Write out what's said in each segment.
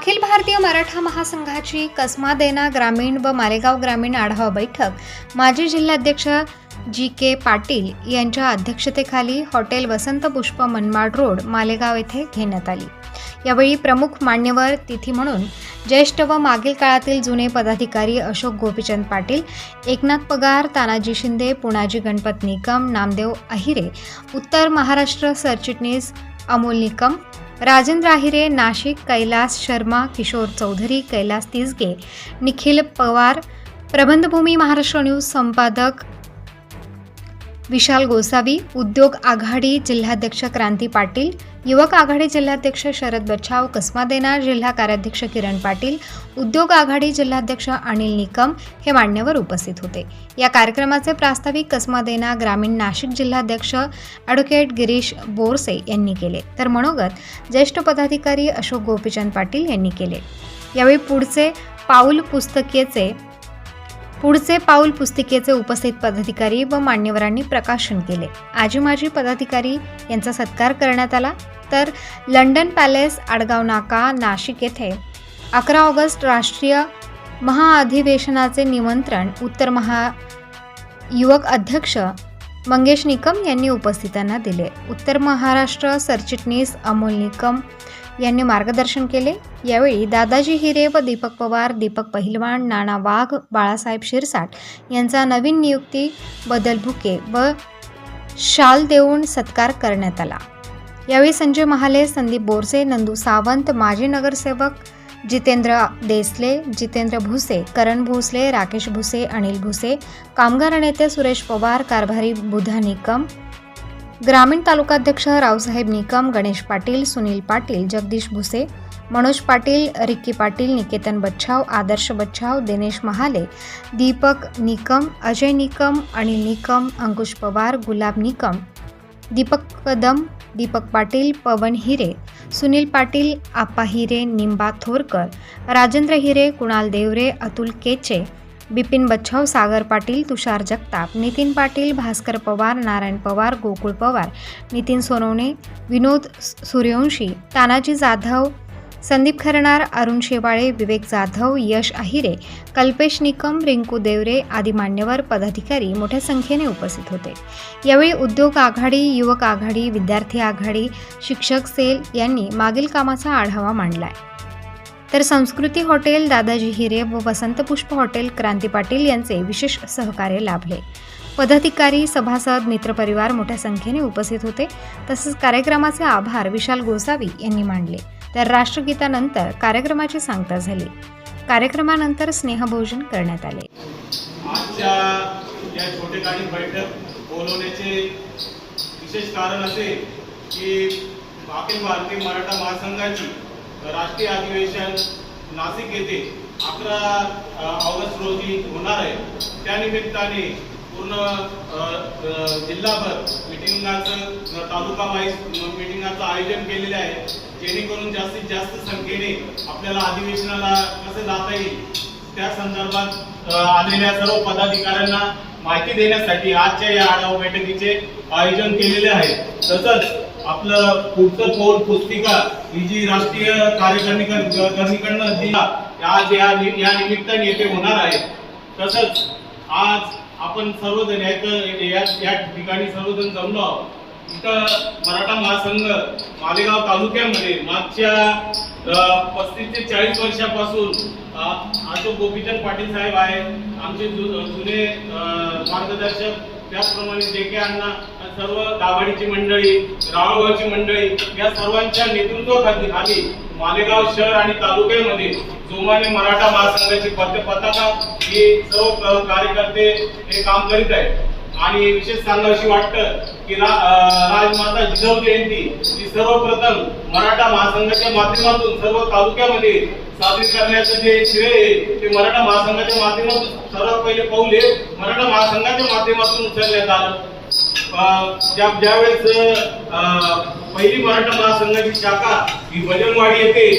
अखिल भारतीय मराठा महासंघाची कसमादेना ग्रामीण व मालेगाव ग्रामीण आढावा बैठक माजी जिल्हाध्यक्ष जी के पाटील यांच्या अध्यक्षतेखाली हॉटेल वसंत पुष्प मनमाड रोड मालेगाव येथे घेण्यात आली. यावेळी प्रमुख मान्यवर तिथी म्हणून ज्येष्ठ व मागील काळातील जुने पदाधिकारी अशोक गोपीचंद पाटील एकनाथ पगार तानाजी शिंदे पुणाजी गणपत निकम नामदेव अहिरे उत्तर महाराष्ट्र सरचिटणीस अमोल निकम राजेंद्र आहिरे नाशिक कैलास शर्मा किशोर चौधरी कैलास तिसगे निखिल पवार प्रबंधभूमी महाराष्ट्र न्यूज संपादक विशाल गोसावी उद्योग आघाडी जिल्हाध्यक्ष क्रांती पाटील युवक आघाडी जिल्हाध्यक्ष शरद बच्छाव कसमादेना जिल्हा कार्याध्यक्ष किरण पाटील उद्योग आघाडी जिल्हाध्यक्ष अनिल निकम हे मान्यवर उपस्थित होते. या कार्यक्रमाचे प्रास्ताविक कसमादेना ग्रामीण नाशिक जिल्हाध्यक्ष ॲडव्होकेट गिरीश बोरसे यांनी केले. तर मनोगत ज्येष्ठ पदाधिकारी अशोक गोपीचंद पाटील यांनी केले. यावेळी पुढचे पाऊल पुस्तकेचे पुढचे पाऊल पुस्तिकेचे उपस्थित पदाधिकारी व मान्यवरांनी प्रकाशन केले. आजी माजी पदाधिकारी यांचा सत्कार करण्यात आला. तर लंडन पॅलेस आडगाव नाका नाशिक येथे अकरा ऑगस्ट राष्ट्रीय महाअधिवेशनाचे निमंत्रण उत्तर महा युवक अध्यक्ष मंगेश निकम यांनी उपस्थितांना दिले. उत्तर महाराष्ट्र सरचिटणीस अमोल निकम यांनी मार्गदर्शन केले. यावेळी दादाजी हिरे व दीपक पवार दीपक पहिलवान नाना वाघ बाळासाहेब शिरसाट यांचा नवीन नियुक्ती बदल भुके व शाल देऊन सत्कार करण्यात आला. यावेळी संजय महाले संदीप बोरसे नंदू सावंत माजी नगरसेवक जितेंद्र देसले जितेंद्र भुसे करण भोसले राकेश भुसे अनिल भुसे कामगार नेते सुरेश पवार कारभारी बुधा निकम ग्रामीण तालुकाध्यक्ष रावसाहेब निकम गणेश पाटील सुनील पाटील जगदीश भुसे मनोज पाटील रिक्की पाटील निकेतन बच्छाव आदर्श बच्छाव दिनेश महाले दीपक निकम अजय निकम अनिल निकम अंकुश पवार गुलाब निकम दीपक कदम दीपक पाटील पवन हिरे सुनील पाटील आप्पा हिरे निंबा थोरकर राजेंद्र हिरे कुणाल देवरे अतुल केचे बिपिन बच्छाव सागर पाटील तुषार जगताप नितीन पाटील भास्कर पवार नारायण पवार गोकुळ पवार नितीन सोनवणे विनोद सूर्यवंशी तानाजी जाधव संदीप खरणार अरुण शेवाळे विवेक जाधव यश अहिरे कल्पेश निकम रिंकू देवरे आदी मान्यवर पदाधिकारी मोठ्या संख्येने उपस्थित होते. यावेळी उद्योग आघाडी युवक आघाडी विद्यार्थी आघाडी शिक्षक सेल यांनी मागील कामाचा आढावा मांडला आहे तर संस्कृती हॉटेल दादाजी हिरे व वसंत पुष्प हॉटेल क्रांती पाटील यांचे विशेष सहकार्य लाभले. पदाधिकारी सभासद मित्रपरिवार मोठ्या संख्येने उपस्थित होते. तसेच कार्यक्रमाचे आभार विशाल गोसावी यांनी मांडले तर राष्ट्रगीतानंतर कार्यक्रमाची सांगता झाली. कार्यक्रमानंतर स्नेहभोजन करण्यात आले. या छोटेखानी बैठक बोलवण्याचे विशेष कारण असे की अखिल भारतीय मराठा महासंघाची राष्ट्रीय अधिवेशन नाशिक येथे अकरा ऑगस्ट रोजी होणार आहे. त्यानिमित्ताने पूर्ण जिल्हाभर मिटिंगाचं तालुका वाईज मिटिंगाचं आयोजन केलेले आहे. जेणेकरून जास्तीत जास्त संख्येने आपल्याला अधिवेशनाला कसं जाता येईल त्या संदर्भात आलेल्या सर्व पदाधिकाऱ्यांना माहिती देण्यासाठी आजच्या या आढावा बैठकीचे आयोजन केलेले आहे. तसंच आपलं पुढचं पोल पुस्तिका ही जी राष्ट्रीय कार्यकारिणीकडनं दिला आज या या निमित्ताने येथे होणार आहे तसंच आज आपण सर्वजण याचं- या या ठिकाणी सर्वजण जमलो आहोत. इथं मराठा महासंघ मालेगाव तालुक्यामध्ये मागच्या पस्तीस ते चाळीस वर्षापासून अशोक गोपीचंद पाटील साहेब आहेत. आमचे जुने मार्गदर्शक त्याचप्रमाणे जे के अण्णा सर्व दाभाडीची मंडळी रावगावची मंडळी या सर्वांच्या नेतृत्वाखाली खाली मालेगाव शहर आणि तालुक्यामध्ये जोमाने मराठा महासंघाची पत- पताका ही सर्व कार्यकर्ते हे काम करीत आहेत. आणि विशेष सांगावीशी वाटतं की रा, राजमाता जिजाऊ जयंती ही सर्वप्रथम मराठा महासंघाच्या माध्यमातून सर्व तालुक्यामध्ये साजरी करण्याचं जे श्रेय आहे ते मराठा महासंघाच्या माध्यमातून सर्वात पहिले पाऊल हे मराठा महासंघाच्या माध्यमातून उचलण्यात आलं. ज्या ज्यावेळेस पहिली मराठा महासंघाची शाखा ही भजनवाडी येते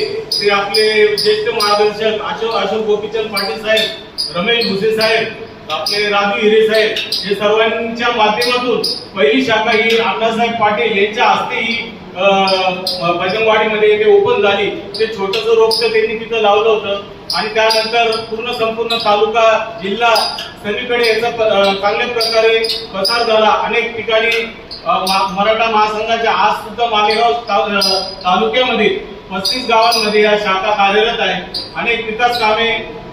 ते आपले ज्येष्ठ मार्गदर्शक अशोक अशोक गोपीचंद पाटील साहेब रमेश भुसे साहेब आपले राजू हिरे साहेब हे सर्वांच्या माध्यमातून पहिली शाखा ही अण्णासाहेब पाटील यांच्या हस्ते ही अं, भजनवाडीमध्ये इथे ओपन झाली. ते छोटंसं रोपटं त्यांनी तिथं लावलं होतं. आणि त्यानंतर पूर्ण संपूर्ण तालुका जिल्हा सगळीकडे याचा चांगल्या प्रकारे प्रसार झाला. अनेक ठिकाणी मराठा महासंघाच्या आज सुद्धा मालेगाव तालुक्यामध्ये पस्तीस गावांमध्ये या शाखा कार्यरत आहे. अनेक विकास कामे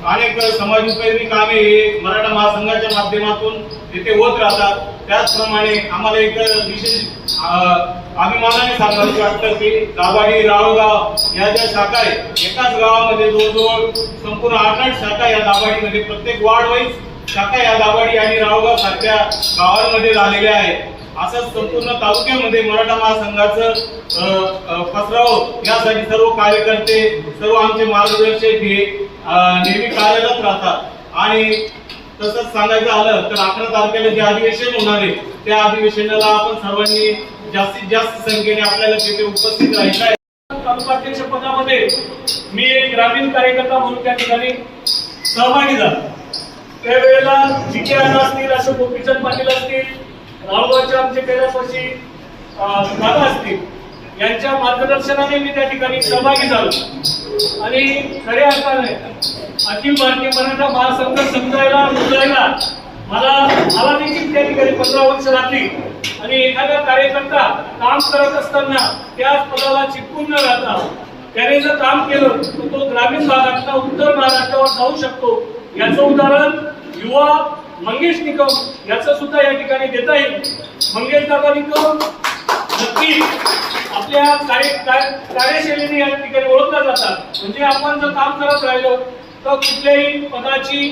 अनेक समाजोपयोगी कामे हे मराठा महासंघाच्या माध्यमातून येथे होत राहतात. त्याचप्रमाणे आम्हाला एक विशेष अभिमानाने सांगायचं वाटतं की दाभाडी रावगाव या ज्या शाखा आहेत एकाच गावामध्ये जवळजवळ संपूर्ण आठ आठ शाखा या दाभाडीमध्ये प्रत्येक वार्ड वाईज शाखा या दाभाडी आणि रावगाव सारख्या गावांमध्ये झालेल्या आहेत. असं संपूर्ण तालुक्यामध्ये मराठा महासंघाचं पसरावं यासाठी सर्व कार्यकर्ते सर्व आमचे मार्गदर्शक हे नेहमी कार्यरत राहतात. आणि तसंच सांगायचं झालं तर अकरा तारखेला जे अधिवेशन होणार आहे त्या अधिवेशनाला आपण सर्वांनी जास्तीत जास्त संख्येने आपल्याला तिथे उपस्थित राहायचं आहे. तालुकाध्यक्ष पदामध्ये मी एक ग्रामीण कार्यकर्ता म्हणून त्या ठिकाणी सहभागी झालो. त्यावेळेला जी के अण्णा असतील अशोक गोपीचंद पाटील असतील राहुलगावचे आमचे कैलासवासी दादा असतील यांच्या मार्गदर्शनाने मी त्या ठिकाणी सहभागी झालो. आणि खऱ्या अर्थाने अखिल भारतीय मराठा महासंघ समजायला रुजायला मला मला देखील त्या ठिकाणी पंधरा वर्ष लागली. आणि एखादा कार्यकर्ता काम करत असताना त्याच पदाला चिटकून न राहता त्याने जर काम केलं तर तो ग्रामीण भागात उत्तर महाराष्ट्रावर जाऊ शकतो. याचं उदाहरण युवा मंगेश निकम याचं सुद्धा या ठिकाणी देता येईल. मंगेश दादा निकम नक्की आपल्या कार्य कार्यशैलीने या ठिकाणी ओळखल्या जातात. म्हणजे आपण जर काम करत राहिलो तर कुठल्याही पदाची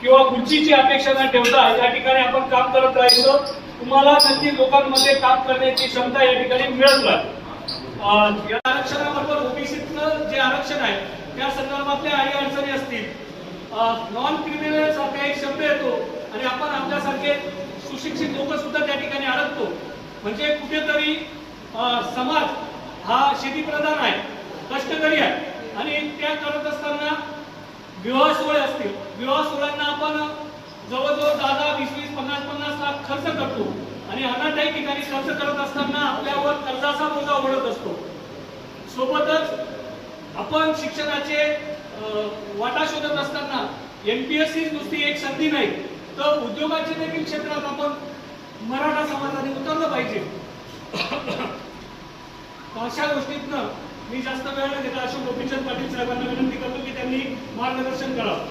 किंवा खुर्चीची अपेक्षा न ठेवता या ठिकाणी आपण काम करत राहिलो. तुम्हाला त्यांची लोकांमध्ये काम करण्याची क्षमता या ठिकाणी मिळत राहते या आरक्षणाबरोबर ओबीसीतलं जे आरक्षण आहे त्या संदर्भातल्या आई अडचणी असतील. नॉन क्रिमिनल सारखा एक शब्द येतो आणि आपण आपल्यासारखे सुशिक्षित लोक सुद्धा त्या ठिकाणी अडकतो. म्हणजे कुठेतरी समाज हा शेतीप्रधान आहे कष्टकरी आहे आणि त्या करत असताना विवाह सोहळे असतील. खर्च करतो. आणि अनाठाई ठिकाणी खर्च करत असताना आपल्यावर कर्जाचा बोजा ओढत असतो. सोबतच आपण शिक्षणाचे वाटा शोधत असताना एमपीएससी नुसती एक संधी नाही तर उद्योगाच्या देखील क्षेत्रात आपण मराठा समाजाने उतरलं पाहिजे. अशा गोष्टीतनं मी जास्त वेळ न घेता अशोक गोपीचंद पाटील साहेबांना विनंती करतो की त्यांनी मार्गदर्शन करावं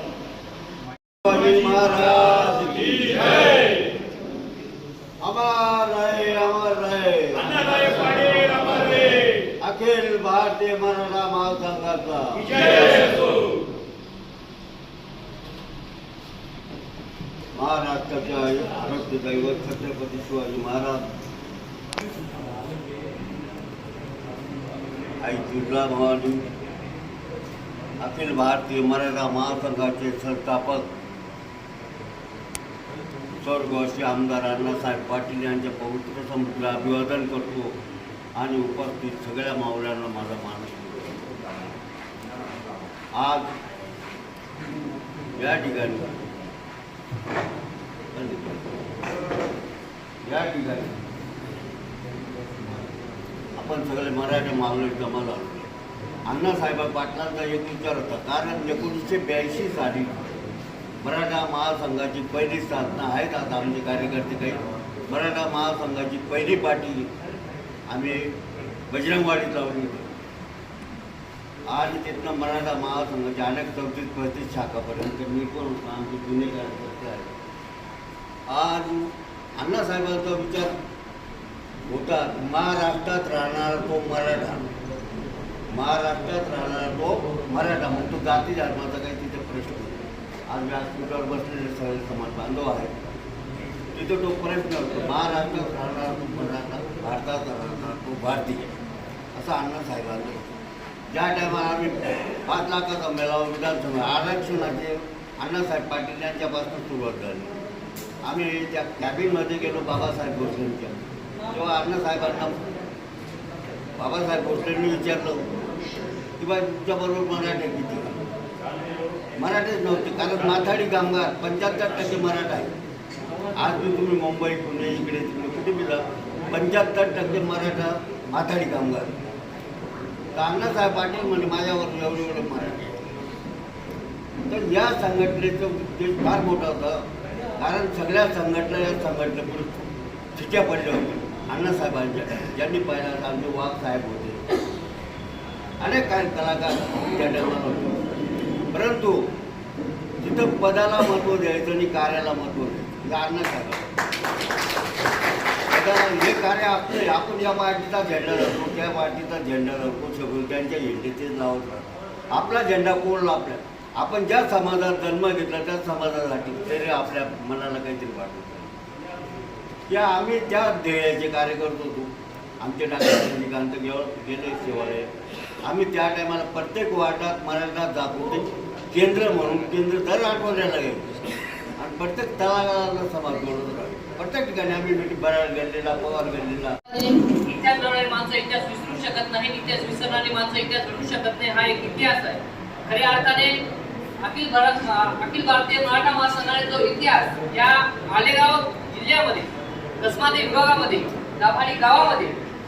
शिवाजी महाराज की अमर रहे अमर रहे अण्णासाहेब पाटील अमर रे. पुढील भारतीय मराठा महासंघाचा महाराष्ट्राच्या आराध्य दैवत छत्रपती शिवाजी महाराज आई जिल्हा भवानी अखिल भारतीय मराठा महासंघाचे संस्थापक स्वर्गवासी आमदार अण्णासाहेब पाटील यांच्या पवित्र समुद्राला अभिवादन करतो आणि उपस्थित सगळ्या मावळ्यांना माझा मानस आज या ठिकाणी या ठिकाणी आपण सगळे मराठी मावळे जमायला अण्णासाहेबा पाटलांचा एक विचार होता कारण एकोणीसशे ब्याऐंशी साली मराठा महासंघाची पहिली स्थापना आहेत. आता आमचे कार्यकर्ते काही मराठा महासंघाची पहिली पाटी आम्ही बजरंगवाडीत लावली होती आणि तिथनं मराठा महासंघाचे अनेक चौतीस पस्तीस शाखापर्यंत मी पण होतो आमचे जुने कार्यकर्ते आहेत आज अण्णासाहेबांचा विचार होता महाराष्ट्रात राहणारा तो मराठा महाराष्ट्रात राहणारा तो मराठा मग तो जाती धर्माचा काही तिथे प्रश्न. आज व्यासपीठावर बसलेले सगळे समाज बांधव आहेत तिथे तो प्रश्न होतो महाराष्ट्रात राहणारा तो मराठा भारतात तो भारतीय. असं अण्णासाहेबांचं ज्या टायमाला आम्ही पाच लाखाचा मेळावा विधानसभा आरक्षणाचे अण्णासाहेब पाटील यांच्यापासून सुरुवात झाली. आम्ही त्या कॅबिनमध्ये गेलो बाबासाहेब भोसलेंच्या. तेव्हा अण्णासाहेबांना बाबासाहेब भोसलेंनी विचारलं की बा तुमच्याबरोबर मराठे किती? मराठीच नव्हते कारण माथाडी कामगार पंच्याहत्तर टक्के मराठा आहे. आज मी तुम्ही मुंबई पुणे इकडे तिकडे कुठे मिळा पंच्याहत्तर टक्के मराठा माथाडी कामगार. तर अण्णासाहेब पाटील म्हणजे माझ्यावर एवढे एवढे मराठी तर या संघटनेचं उद्देश फार मोठा होता. कारण सगळ्या संघटना या संघटनेपुढे चिठ्ठ्या पडल्या होत्या. अण्णासाहेबांच्या ज्यांनी पाहिला आमचे वाघ साहेब होते. अनेक काय कलाकार त्या टायमाला होते. परंतु तिथं पदाला महत्त्व द्यायचं आणि कार्याला महत्त्व द्यायचं हे अण्णासाहेब आता हे कार्य आपलं आपण या पार्टीचा झेंडा धरतो त्या पार्टीचा झेंडा धरतो सगळं त्यांच्या झेंडेचेच नाव राहतो. आपला झेंडा कोण आपल्या आपण ज्या समाजात जन्म घेतला त्या समाजासाठी तरी आपल्या मनाला काहीतरी वाटत. या आम्ही त्या ध्येयाचे कार्य करत होतो. आमचे डॉक्टर रजनीकांत गेले शिवाळे. आम्ही त्या टायमाला प्रत्येक वार्डात मराठा जात होते केंद्र म्हणून केंद्र दर आठवड्याला घ्यायचं आणि प्रत्येक तळागाळाला समाज जोडत राहतो प्रत्येक ठिकाणी आम्ही मिटिंग बराड गल्लीला पवार गल्लीला इतिहास घडवणारी माणसं इतिहास विसरू शकत नाही इतिहास विसरणारी माणसं इतिहास घडू शकत नाही. हा एक इतिहास आहे. खऱ्या अर्थाने अखिल भारत अखिल भारतीय मराठा महासंघाने जो इतिहास या मालेगाव जिल्ह्यामध्ये कसमाती विभागामध्ये दाभाडी गावामध्ये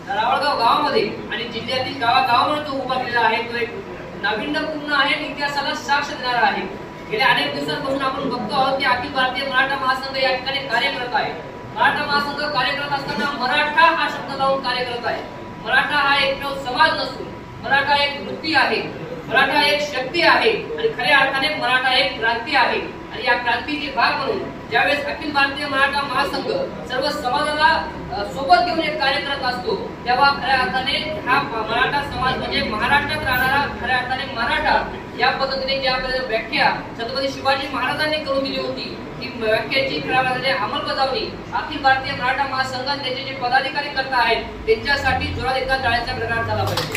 रावळगाव गावामध्ये आणि जिल्ह्यातील गावागावामध्ये तो जो उभा केलेला आहे तो एक नाविन्यपूर्ण आहे इतिहासाला साक्ष देणारा आहे. गेल्या अनेक दिवसांपासून आपण बघतो आहोत की अखिल भारतीय मराठा महासंघ या ठिकाणी कार्य करत आहे. मराठा महासंघ कार्य करत असताना मराठा हा शब्द लावून कार्य करत आहे. मराठा हा एकमेव समाज नसून मराठा एक वृत्ती आहे. मराठा एक शक्ती आहे आणि खऱ्या अर्थाने मराठा एक क्रांती आहे. आणि या क्रांतीचे भाग म्हणून ज्यावेळेस अखिल भारतीय मराठा महासंघ सर्व समाजाला सोबत घेऊन एक कार्य करत असतो तेव्हा खऱ्या अर्थाने हा मराठा समाज म्हणजे महाराष्ट्रात राहणारा खऱ्या अर्थाने मराठा ज्या पद्धतीने ज्या व्याख्या छत्रपती शिवाजी महाराजांनी करून दिली होती ती व्याख्याची अंमलबजावणी अखिल भारतीय मराठा महासंघात त्याचे जे पदाधिकारी करता आहेत त्यांच्यासाठी जोरात एका जाळ्याचा प्रकार झाला पाहिजे.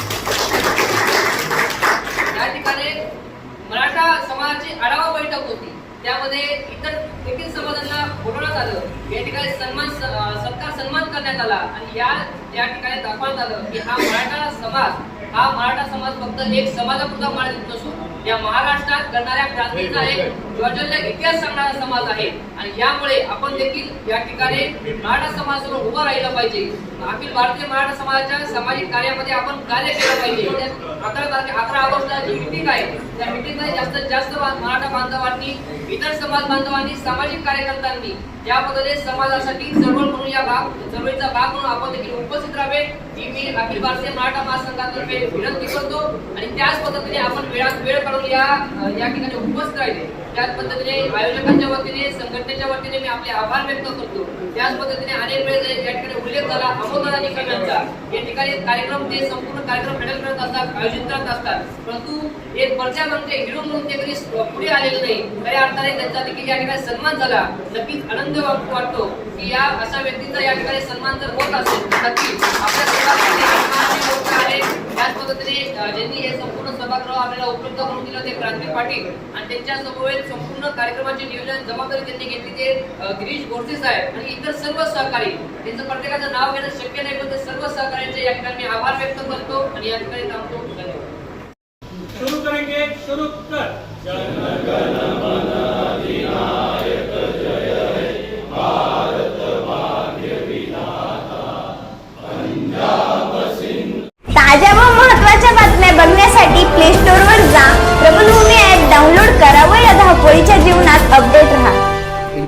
या ठिकाणी मराठा समाजाची आढावा बैठक होती. त्यामध्ये इतर देखील समाजांना बोलवण्यात आलं. या ठिकाणी सन्मान सत्कार सन्मान करण्यात आला आणि या या ठिकाणी दाखवण्यात आलं की हा मराठा समाज हा मराठा समाज फक्त एक समाजापुरता मर्यादित नसून या महाराष्ट्रात करणाऱ्या क्रांतीचा एक ज्वलंत इतिहास सांगणारा समाज आहे. आणि यामुळे आपण देखील या ठिकाणी मराठा समाजासमोर उभं राहिलं पाहिजे. अखिल भारतीय मराठा समाजाच्या सामाजिक कार्यामध्ये आपण कार्य केलं पाहिजे. अकरा तारखे अकरा ऑगस्टला जी मिटिंग आहे त्या मिटिंगमध्ये जास्तीत जास्त मराठा बांधवांनी इतर समाज बांधवांनी सामाजिक कार्यकर्त्यांनी या पद्धतीने समाजासाठी चळवळ म्हणून या भाग चळवळीचा भाग म्हणून आपण देखील उपस्थित राहावे. ही मी अखिल भारतीय मराठा महासंघातर्फे विनंती करतो. आणि त्याच पद्धतीने आपण वेळात वेळ काढून या या ठिकाणी उपस्थित राहिले. त्याच पद्धतीने आयोजकांच्या वतीने संघटनेच्या वतीने मी आपले आभार व्यक्त करतो. त्याच पद्धतीने अनेक वेळेस या ठिकाणी उल्लेख झाला. अमोलदादा निकम यांचा. या ठिकाणी कार्यक्रम ते संपूर्ण कार्यक्रम हँडल करत असतात आयोजित करत असतात. परंतु एक वरच्या म्हणजे हिरो म्हणून ते कधी पुढे आलेले नाही. खऱ्या अर्थाने त्यांचा देखील या ठिकाणी सन्मान झाला. नक्कीच आनंद वाटतो की या अशा व्यक्तीचा या ठिकाणी सन्मान जर होत असेल तर नक्की आपल्या त्याच पद्धतीने ज्यांनी हे संपूर्ण सभागृह आपल्याला उपलब्ध करून दिलं ते क्रांती पाटील आणि त्यांच्यासमोर संपूर्ण कार्यक्रमाचे नियोजन जबाबदारी त्यांनी घेतली ते गिरीश गोडसे साहेब आणि इतर सर्व सहकारी. त्यांचं प्रत्येकाचं नाव घेणं शक्य नाही पण ते सर्व सहकार्यांचे या ठिकाणी मी आभार व्यक्त करतो आणि या ठिकाणी थांबतो.